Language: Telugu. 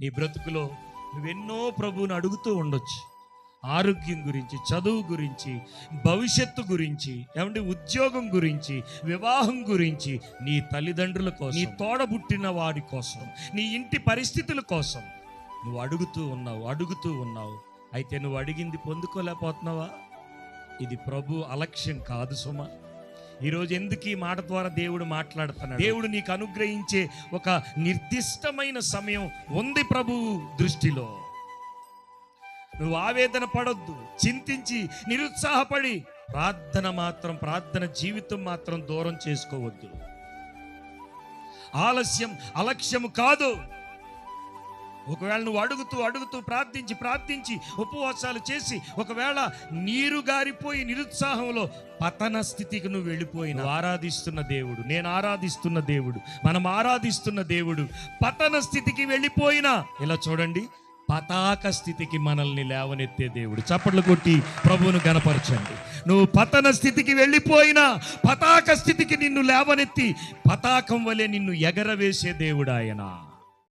నీ బ్రతుకులో నువ్వెన్నో ప్రభువుని అడుగుతూ ఉండొచ్చు. ఆరోగ్యం గురించి చదువు గురించి భవిష్యత్తు గురించి ఏమంటే ఉద్యోగం గురించి వివాహం గురించి నీ తల్లిదండ్రుల కోసం నీ తోడబుట్టిన వాడి కోసం నీ ఇంటి పరిస్థితుల కోసం నువ్వు అడుగుతూ ఉన్నావు అడుగుతూ ఉన్నావు. అయితే నువ్వు అడిగింది పొందుకోలేకపోతున్నావా? ఇది ప్రభు అలక్ష్యం కాదు సుమా. ఈరోజు ఎందుకు ఈ మాట ద్వారా దేవుడు మాట్లాడుతున్నాడు? దేవుడు నీకు అనుగ్రహించే ఒక నిర్దిష్టమైన సమయం ఉంది ప్రభువు దృష్టిలో. నువ్వు ఆవేదన పడొద్దు చింతించి నిరుత్సాహపడి ప్రార్థన మాత్రం ప్రార్థన జీవితం మాత్రం దూరం చేసుకోవద్దు. ఆలస్యం అలక్ష్యము కాదు. ఒకవేళ నువ్వు అడుగుతూ అడుగుతూ ప్రార్థించి ప్రార్థించి ఉపవాసాలు చేసి ఒకవేళ నీరు గారిపోయి నిరుత్సాహంలో పతన స్థితికి నువ్వు వెళ్ళిపోయిన. ఆరాధిస్తున్న దేవుడు నేను ఆరాధిస్తున్న దేవుడు మనం ఆరాధిస్తున్న దేవుడు పతన స్థితికి వెళ్ళిపోయినా. ఇలా చూడండి పతాక స్థితికి మనల్ని లేవనెత్తే దేవుడు. చప్పట్లు కొట్టి ప్రభువును గనపరచండి. నువ్వు పతన స్థితికి వెళ్ళిపోయినా పతాక స్థితికి నిన్ను లేవనెత్తి పతాకం వలె నిన్ను ఎగరవేసే దేవుడు ఆయన.